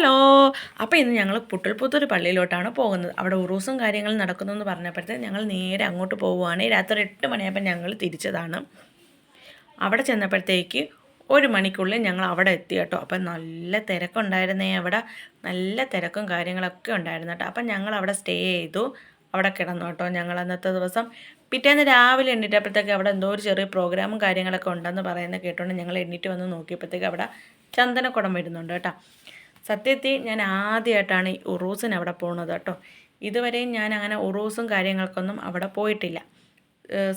Hello. അപ്പോൾ ഇന്ന് ഞങ്ങൾ പുട്ടൽപുത്തൂർ പള്ളിയിലോട്ടാണ് പോകുന്നത്. അവിടെ ഉറൂസും കാര്യങ്ങളും നടക്കുന്നു എന്ന് പറഞ്ഞപ്പോഴത്തേക്ക് ഞങ്ങൾ നേരെ അങ്ങോട്ട് പോവുകയാണ്. രാത്രി എട്ട് മണിയായപ്പോൾ ഞങ്ങൾ തിരിച്ചതാണ്. അവിടെ ചെന്നപ്പോഴത്തേക്ക് ഒരു മണിക്കുള്ളിൽ ഞങ്ങൾ അവിടെ എത്തി കേട്ടോ. അപ്പം നല്ല തിരക്കുണ്ടായിരുന്നേ അവിടെ. നല്ല തിരക്കും കാര്യങ്ങളൊക്കെ ഉണ്ടായിരുന്നു കേട്ടോ. അപ്പം ഞങ്ങൾ അവിടെ സ്റ്റേ ചെയ്തു. അവിടെ കിടന്നു കേട്ടോ ഞങ്ങൾ അന്നത്തെ ദിവസം. പിറ്റേന്ന് രാവിലെ എണ്ണീറ്റപ്പോഴത്തേക്ക് അവിടെ എന്തോ ഒരു ചെറിയ പ്രോഗ്രാമും കാര്യങ്ങളൊക്കെ ഉണ്ടെന്ന് പറയുന്നത് കേട്ടോണ്ട് ഞങ്ങൾ എണ്ണീറ്റ് വന്ന് നോക്കിയപ്പോഴത്തേക്ക് അവിടെ ചന്ദനക്കുടം വരുന്നുണ്ട് കേട്ടോ. സത്യത്തിൽ ഞാൻ ആദ്യമായിട്ടാണ് ഈ ഉറൂസിന് അവിടെ പോകുന്നത് കേട്ടോ. ഇതുവരെയും ഞാൻ അങ്ങനെ ഉറൂസും കാര്യങ്ങൾക്കൊന്നും അവിടെ പോയിട്ടില്ല.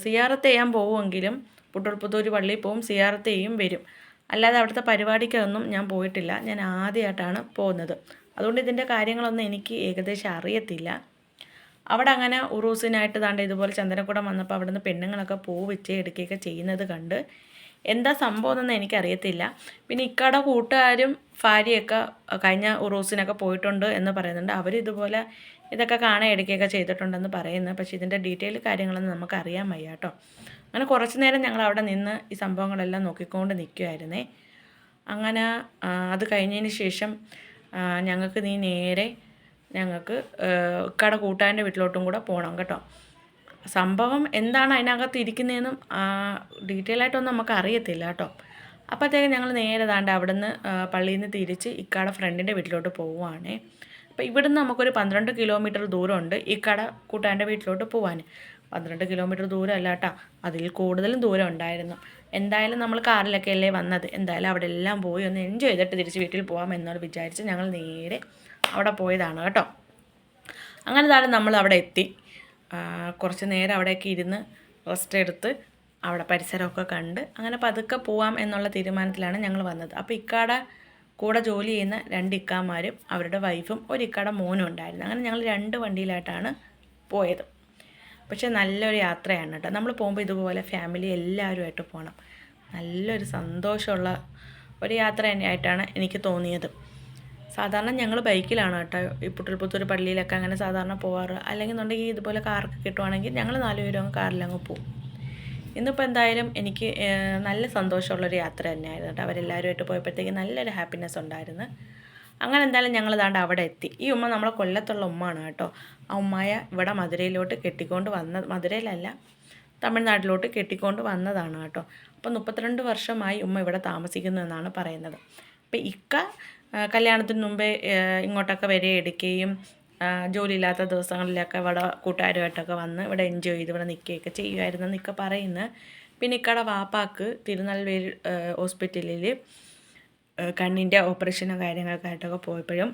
സിയാറത്ത് ചെയ്യാൻ പോവുമെങ്കിലും പുട്ടുൾപുത്തൂർ പള്ളിയിൽ പോവും സിയാറത്ത് ചെയ്യും വരും. അല്ലാതെ അവിടുത്തെ പരിപാടിക്കൊന്നും ഞാൻ പോയിട്ടില്ല. ഞാൻ ആദ്യമായിട്ടാണ് പോകുന്നത്. അതുകൊണ്ട് ഇതിന്റെ കാര്യങ്ങളൊന്നും എനിക്ക് ഏകദേശം അറിയത്തില്ല. അവിടെ അങ്ങനെ ഉറൂസിനായിട്ട് താണ്ട് ഇതുപോലെ ചന്ദനക്കുടം വന്നപ്പോൾ അവിടുന്ന് പെണ്ണുങ്ങളൊക്കെ പൂ എടുക്കുകയൊക്കെ ചെയ്യുന്നത് കണ്ട് എന്താ സംഭവം എന്നൊന്നും എനിക്കറിയത്തില്ല. പിന്നെ ഇക്കട കൂട്ടുകാരും ഭാര്യയൊക്കെ കഴിഞ്ഞ ഉറൂസിനൊക്കെ പോയിട്ടുണ്ട് എന്ന് പറയുന്നുണ്ട്. അവർ ഇതുപോലെ ഇതൊക്കെ കാണാൻ എടുക്കുകയൊക്കെ ചെയ്തിട്ടുണ്ടെന്ന് പറയുന്നു. പക്ഷേ ഇതിന്റെ ഡീറ്റെയിൽ കാര്യങ്ങളൊന്നും നമുക്ക് അറിയാൻ വയ്യ കേട്ടോ അങ്ങനെ കുറച്ച് നേരം ഞങ്ങൾ അവിടെ നിന്ന് ഈ സംഭവങ്ങളെല്ലാം നോക്കിക്കൊണ്ട് നിൽക്കുമായിരുന്നേ അങ്ങനെ അത് കഴിഞ്ഞതിന് ശേഷം ഞങ്ങൾക്ക് നീ നേരെ ഞങ്ങൾക്ക് ഇക്കടെ കൂട്ടാന്റെ വീട്ടിലോട്ടും കൂടെ പോകണം കേട്ടോ. സംഭവം എന്താണ് അതിനകത്ത് ഇരിക്കുന്നതെന്നും ഡീറ്റെയിൽ ആയിട്ടൊന്നും നമുക്ക് അറിയത്തില്ല കേട്ടോ. അപ്പോഴത്തേക്കും ഞങ്ങൾ നേരെ താണ്ട് അവിടെ നിന്ന് പള്ളിയിൽ നിന്ന് തിരിച്ച് ഇക്കാടെ ഫ്രണ്ടിന്റെ വീട്ടിലോട്ട് പോവുകയാണേ അപ്പോൾ ഇവിടുന്ന് നമുക്കൊരു പന്ത്രണ്ട് കിലോമീറ്റർ ദൂരമുണ്ട് ഇക്കട കൂട്ടാന്റെ വീട്ടിലോട്ട് പോവാൻ പന്ത്രണ്ട് കിലോമീറ്റർ ദൂരം അല്ല കേട്ടോ അതിൽ കൂടുതലും ദൂരം ഉണ്ടായിരുന്നു. എന്തായാലും നമ്മൾ കാറിലൊക്കെ അല്ലേ വന്നത്? എന്തായാലും അവിടെ എല്ലാം പോയി ഒന്ന് എൻജോയ് ചെയ്തിട്ട് തിരിച്ച് വീട്ടിൽ പോകാം എന്നോട് വിചാരിച്ച് ഞങ്ങൾ നേരെ അവിടെ പോയതാണ് കേട്ടോ. അങ്ങനെ താഴെ നമ്മൾ അവിടെ എത്തി. കുറച്ച് നേരം അവിടെയൊക്കെ ഇരുന്ന് റെസ്റ്റ് എടുത്ത് അവിടെ പരിസരമൊക്കെ കണ്ട് അങ്ങനെ പതുക്കെ പോവാം എന്നുള്ള തീരുമാനത്തിലാണ് ഞങ്ങൾ വന്നത്. അപ്പോൾ ഇക്കാടെ കൂടെ ജോലി ചെയ്യുന്ന രണ്ട് ഇക്കാമാരും അവരുടെ വൈഫും ഒരു ഇക്കാടെ മോനും ഉണ്ടായിരുന്നു. അങ്ങനെ ഞങ്ങൾ രണ്ട് വണ്ടിയിലായിട്ടാണ് പോയത്. പക്ഷേ നല്ലൊരു യാത്രയാണ് കേട്ടോ. നമ്മൾ പോകുമ്പോൾ ഇതുപോലെ ഫാമിലി എല്ലാവരുമായിട്ട് പോകണം. നല്ലൊരു സന്തോഷമുള്ള ഒരു യാത്ര തന്നെയായിട്ടാണ് എനിക്ക് തോന്നിയത്. സാധാരണ ഞങ്ങൾ ബൈക്കിലാണ് കേട്ടോ. ഈ പുട്ടൽപുത്തൂർ പള്ളിയിലൊക്കെ അങ്ങനെ സാധാരണ പോവാറ്. അല്ലെങ്കിൽ എന്നുണ്ടെങ്കിൽ ഇതുപോലെ കാറൊക്കെ കിട്ടുവാണെങ്കിൽ ഞങ്ങൾ നാലുപേരും അങ്ങ് കാറിലങ്ങ് പോകും ഇന്നിപ്പോൾ എന്തായാലും എനിക്ക് നല്ല സന്തോഷമുള്ളൊരു യാത്ര തന്നെയായിരുന്നു കേട്ടോ. അവരെല്ലാവരുമായിട്ട് പോയപ്പോഴത്തേക്ക് നല്ലൊരു ഹാപ്പിനെസ് ഉണ്ടായിരുന്നു. അങ്ങനെ എന്തായാലും ഞങ്ങൾ ദാണ്ട് അവിടെ എത്തി. ഈ ഉമ്മ നമ്മളെ കൊല്ലത്തുള്ള ഉമ്മയാണ് കേട്ടോ. ആ ഉമ്മായ ഇവിടെ മധുരയിലോട്ട് കെട്ടിക്കൊണ്ട് വന്ന മധുരയിലല്ല തമിഴ്നാട്ടിലോട്ട് കെട്ടിക്കൊണ്ട് വന്നതാണ് കേട്ടോ. അപ്പോൾ മുപ്പത്തിരണ്ട് വർഷമായി ഉമ്മ ഇവിടെ താമസിക്കുന്നു എന്നാണ് പറയുന്നത്. അപ്പോൾ ഇക്ക കല്യാണത്തിന് മുമ്പേ ഇങ്ങോട്ടൊക്കെ വരെ എടുക്കുകയും ജോലിയില്ലാത്ത ദിവസങ്ങളിലൊക്കെ ഇവിടെ കൂട്ടുകാരുമായിട്ടൊക്കെ വന്ന് ഇവിടെ എൻജോയ് ചെയ്ത് ഇവിടെ നിൽക്കുകയൊക്കെ ചെയ്യുമായിരുന്നു എന്നൊക്കെ പറയുന്നത് പിന്നെ ഇക്കടെ വാപ്പാക്ക് തിരുനെൽവേലി ഹോസ്പിറ്റലിൽ കണ്ണിന്റെ ഓപ്പറേഷനും കാര്യങ്ങൾക്കായിട്ടൊക്കെ പോയപ്പോഴും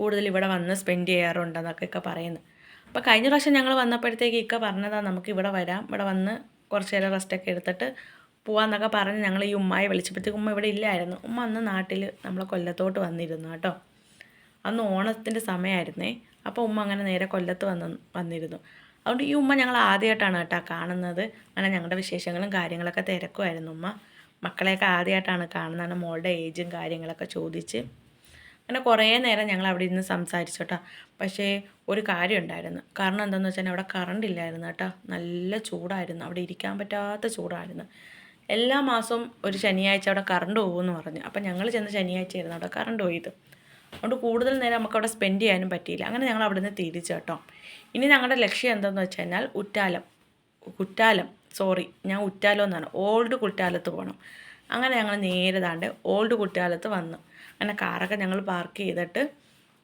കൂടുതൽ ഇവിടെ വന്ന് സ്പെൻഡ് ചെയ്യാറുണ്ടെന്നൊക്കെ പറയുന്നു. അപ്പോൾ കഴിഞ്ഞ പ്രാവശ്യം ഞങ്ങൾ വന്നപ്പോഴത്തേക്ക് ഇക്ക പറഞ്ഞതാണ് നമുക്ക് ഇവിടെ വരാം. ഇവിടെ വന്ന് കുറച്ച് നേരം റെസ്റ്റൊക്കെ എടുത്തിട്ട് പോവാന്നൊക്കെ പറഞ്ഞ് ഞങ്ങൾ ഈ ഉമ്മയെ വിളിച്ചപ്പോഴത്തേക്ക് ഉമ്മ ഇവിടെ ഇല്ലായിരുന്നു. ഉമ്മ അന്ന് നാട്ടിൽ നമ്മളെ കൊല്ലത്തോട്ട് വന്നിരുന്നു കേട്ടോ. അന്ന് ഓണത്തിന്റെ സമയമായിരുന്നേ അപ്പോൾ ഉമ്മ അങ്ങനെ നേരെ കൊല്ലത്ത് വന്ന് വന്നിരുന്നു. അതുകൊണ്ട് ഈ ഉമ്മ ഞങ്ങൾ ആദ്യമായിട്ടാണ് കേട്ടോ കാണുന്നത്. അങ്ങനെ ഞങ്ങളുടെ വിശേഷങ്ങളും കാര്യങ്ങളൊക്കെ തിരക്കുമായിരുന്നു ഉമ്മ. മക്കളെയൊക്കെ ആദ്യമായിട്ടാണ് കാണുന്നതാണ് മോളുടെ ഏജും കാര്യങ്ങളൊക്കെ ചോദിച്ച്. അങ്ങനെ കുറേ നേരം ഞങ്ങൾ അവിടെ ഇരുന്ന് സംസാരിച്ചു കേട്ടോ. പക്ഷേ ഒരു കാര്യം ഉണ്ടായിരുന്നു. കാരണം എന്താണെന്ന് വെച്ചാൽ അവിടെ കറണ്ട് ഇല്ലായിരുന്നു കേട്ടോ. നല്ല ചൂടായിരുന്നു. അവിടെ ഇരിക്കാൻ പറ്റാത്ത ചൂടായിരുന്നു. എല്ലാ മാസവും ഒരു ശനിയാഴ്ച അവിടെ കറണ്ട് പോകുമെന്ന് പറഞ്ഞു. അപ്പം ഞങ്ങൾ ചെന്ന് ശനിയാഴ്ചയായിരുന്നു അവിടെ കറണ്ട് പോയത്. അതുകൊണ്ട് കൂടുതൽ നേരം നമുക്ക് അവിടെ സ്പെൻഡ് ചെയ്യാനും പറ്റിയില്ല. അങ്ങനെ ഞങ്ങൾ അവിടെ നിന്ന് തിരിച്ചു കേട്ടോ. ഇനി ഞങ്ങളുടെ ലക്ഷ്യം എന്താണെന്ന് വെച്ച് കഴിഞ്ഞാൽ ഉറ്റാലം കുറ്റാലം സോറി ഞാൻ ഉറ്റാലം എന്നാണ്. ഓൾഡ് കുറ്റാലത്ത് പോകണം അങ്ങനെ ഞങ്ങൾ നേരെ താണ്ട് ഓൾഡ് കുറ്റാലത്ത് വന്നു. അങ്ങനെ കാറൊക്കെ ഞങ്ങൾ പാർക്ക് ചെയ്തിട്ട്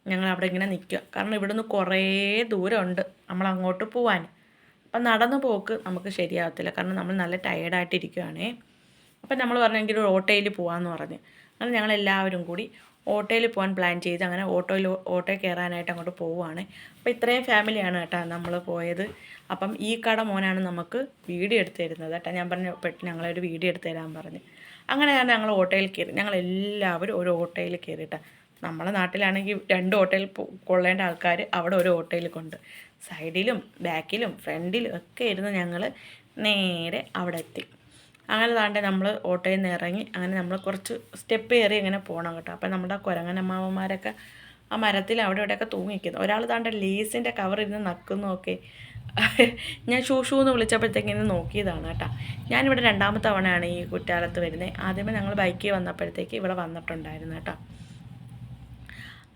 ഞങ്ങൾ അവിടെ ഇങ്ങനെ നിൽക്കുക. കാരണം ഇവിടുന്ന് കുറേ ദൂരമുണ്ട് നമ്മൾ അങ്ങോട്ട് പോവാൻ. അപ്പം നടന്നു പോക്ക് നമുക്ക് ശരിയാകത്തില്ല കാരണം നമ്മൾ നല്ല ടയേർഡായിട്ടിരിക്കുകയാണേ അപ്പം നമ്മൾ പറഞ്ഞെങ്കിൽ ഒരു ഓട്ടോയിൽ പോകാമെന്ന് പറഞ്ഞ്. അങ്ങനെ ഞങ്ങൾ എല്ലാവരും കൂടി ഓട്ടോയിൽ പോകാൻ പ്ലാൻ ചെയ്ത് അങ്ങനെ ഓട്ടോയിൽ ഓട്ടോയിൽ കയറാനായിട്ട് അങ്ങോട്ട് പോവുകയാണ് അപ്പോൾ ഇത്രയും ഫാമിലിയാണ് കേട്ടോ നമ്മൾ പോയത്. അപ്പം ഈ കട മോനാണ് നമുക്ക് വീഡിയോ എടുത്ത് തരുന്നത് കേട്ടോ. ഞാൻ പറഞ്ഞു പെട്ട് ഞങ്ങളൊരു വീഡിയോ എടുത്ത് തരാൻ പറഞ്ഞു. അങ്ങനെയാണ് ഞങ്ങൾ ഓട്ടോയിൽ കയറി. ഞങ്ങൾ എല്ലാവരും ഒരു ഓട്ടോയിൽ കയറിയിട്ടാണ് നമ്മളെ നാട്ടിലാണെങ്കിൽ രണ്ട് ഓട്ടോയിൽ കൊള്ളേണ്ട ആൾക്കാർ അവിടെ ഒരു ഓട്ടോയിൽ കൊണ്ട്. സൈഡിലും ബാക്കിലും ഫ്രണ്ടിലും ഒക്കെ ഇരുന്ന് ഞങ്ങൾ നേരെ അവിടെ എത്തി. അങ്ങനെ താണ്ടെ നമ്മൾ ഓട്ടോയിൽ നിന്ന് ഇറങ്ങി അങ്ങനെ നമ്മൾ കുറച്ച് സ്റ്റെപ്പ് കയറി ഇങ്ങനെ പോകണം കേട്ടോ. അപ്പം നമ്മുടെ കുരങ്ങനമ്മാവന്മാരൊക്കെ ആ മരത്തിൽ അവിടെ ഇവിടെയൊക്കെ തൂങ്ങിക്കുന്നു. ഒരാൾ താണ്ടെ ലേസിന്റെ കവർ ഇരുന്ന് നക്കുന്നു ഒക്കെ. ഞാൻ ഷൂ ഷൂ എന്ന് വിളിച്ചപ്പോഴത്തേക്കിന് നോക്കിയതാണ് കേട്ടോ. ഞാനിവിടെ രണ്ടാമത്തെ തവണയാണ് ഈ കുറ്റാലത്ത് വരുന്നത്. ആദ്യമേ ഞങ്ങൾ ബൈക്കിൽ വന്നപ്പോഴത്തേക്ക് ഇവിടെ വന്നിട്ടുണ്ടായിരുന്നു കേട്ടോ.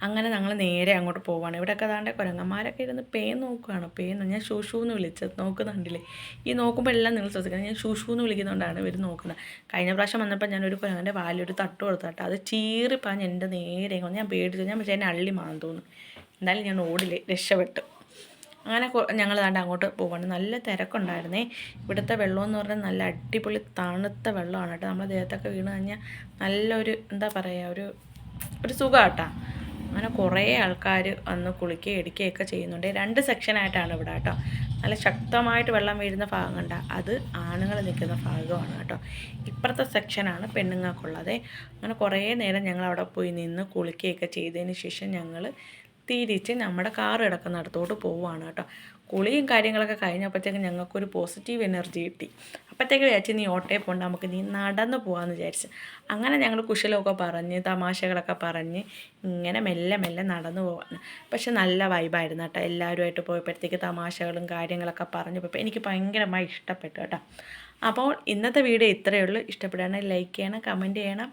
അങ്ങനെ ഞങ്ങൾ നേരെ അങ്ങോട്ട് പോവാണ്. ഇവിടെയൊക്കെ അതാണ്ട് കുരങ്ങന്മാരൊക്കെ ഇരുന്ന് പേ നോക്കുകയാണ് പേ ഞാൻ ഷൂഷൂ എന്ന് വിളിച്ചത്. നോക്കുന്നുണ്ടല്ലേ? ഈ നോക്കുമ്പോൾ എല്ലാം നിങ്ങൾ ശ്രദ്ധിക്കണം. ഞാൻ ഷൂഷൂ എന്ന് വിളിക്കുന്നതുകൊണ്ടാണ് ഇവർ നോക്കുന്നത്. കഴിഞ്ഞ പ്രാവശ്യം വന്നപ്പോൾ ഞാനൊരു കുരങ്ങന്റെ വാലൊരു തട്ട് കൊടുത്തു കേട്ടോ. അത് ചീറിപ്പാഞ്ഞ് എന്റെ നേരെ ഞാൻ പേടിച്ചു. ഞാൻ പക്ഷേ എന്നെ അള്ളി മാന്തോന്നു എന്തായാലും ഞാൻ ഓടില്ലേ? രക്ഷപ്പെട്ടു. അങ്ങനെ ഞങ്ങൾ ദാണ്ട് അങ്ങോട്ട് പോവാണ്. നല്ല തിരക്കുണ്ടായിരുന്നേ. ഇവിടുത്തെ വെള്ളം എന്ന് പറഞ്ഞാൽ നല്ല അടിപൊളി തണുത്ത വെള്ളമാണ് കേട്ടോ. നമ്മളെ ദേഹത്തൊക്കെ വീണ് കഴിഞ്ഞാൽ നല്ലൊരു എന്താ പറയുക ഒരു ഒരു സുഖം അങ്ങനെ കുറേ ആൾക്കാർ വന്ന് കുളിക്കുകയും ഇടിക്കുകയൊക്കെ ചെയ്യുന്നുണ്ട്. രണ്ട് സെക്ഷനായിട്ടാണ് ഇവിടെ കേട്ടോ. നല്ല ശക്തമായിട്ട് വെള്ളം വീഴുന്ന ഭാഗം കണ്ട അത് ആണുങ്ങൾ നിൽക്കുന്ന ഭാഗമാണ് കേട്ടോ. ഇപ്പുറത്തെ സെക്ഷനാണ് പെണ്ണുങ്ങൾക്കുള്ളത്. അങ്ങനെ കുറേ നേരം ഞങ്ങൾ അവിടെ പോയി നിന്ന് കുളിക്കുകയൊക്കെ ചെയ്തതിന് ശേഷം ഞങ്ങൾ തിരിച്ച് നമ്മുടെ കാർ കിടക്കുന്നിടത്തോട്ട് പോവുകയാണ് കേട്ടോ. കുളിയും കാര്യങ്ങളൊക്കെ കഴിഞ്ഞപ്പോഴത്തേക്കും ഞങ്ങൾക്കൊരു പോസിറ്റീവ് എനർജി കിട്ടി. അപ്പോഴത്തേക്ക് വിചാരിച്ച് നീ ഓട്ടയിൽ പോകണ്ട നമുക്ക് നീ നടന്ന് പോകാമെന്ന് വിചാരിച്ച്. അങ്ങനെ ഞങ്ങൾ കുശലമൊക്കെ പറഞ്ഞ് തമാശകളൊക്കെ പറഞ്ഞ് ഇങ്ങനെ മെല്ലെ മെല്ലെ നടന്നു പോവാണ്. പക്ഷെ നല്ല വൈബായിരുന്നു കേട്ടോ. എല്ലാവരുമായിട്ട് പോയപ്പോഴത്തേക്ക് തമാശകളും കാര്യങ്ങളൊക്കെ പറഞ്ഞു പോയപ്പോൾ എനിക്ക് ഭയങ്കരമായി ഇഷ്ടപ്പെട്ടു കേട്ടോ. അപ്പോൾ ഇന്നത്തെ വീഡിയോ ഇത്രയേ ഉള്ളൂ. ഇഷ്ടപ്പെടുകയാണെങ്കിൽ ലൈക്ക് ചെയ്യണം കമന്റ് ചെയ്യണം.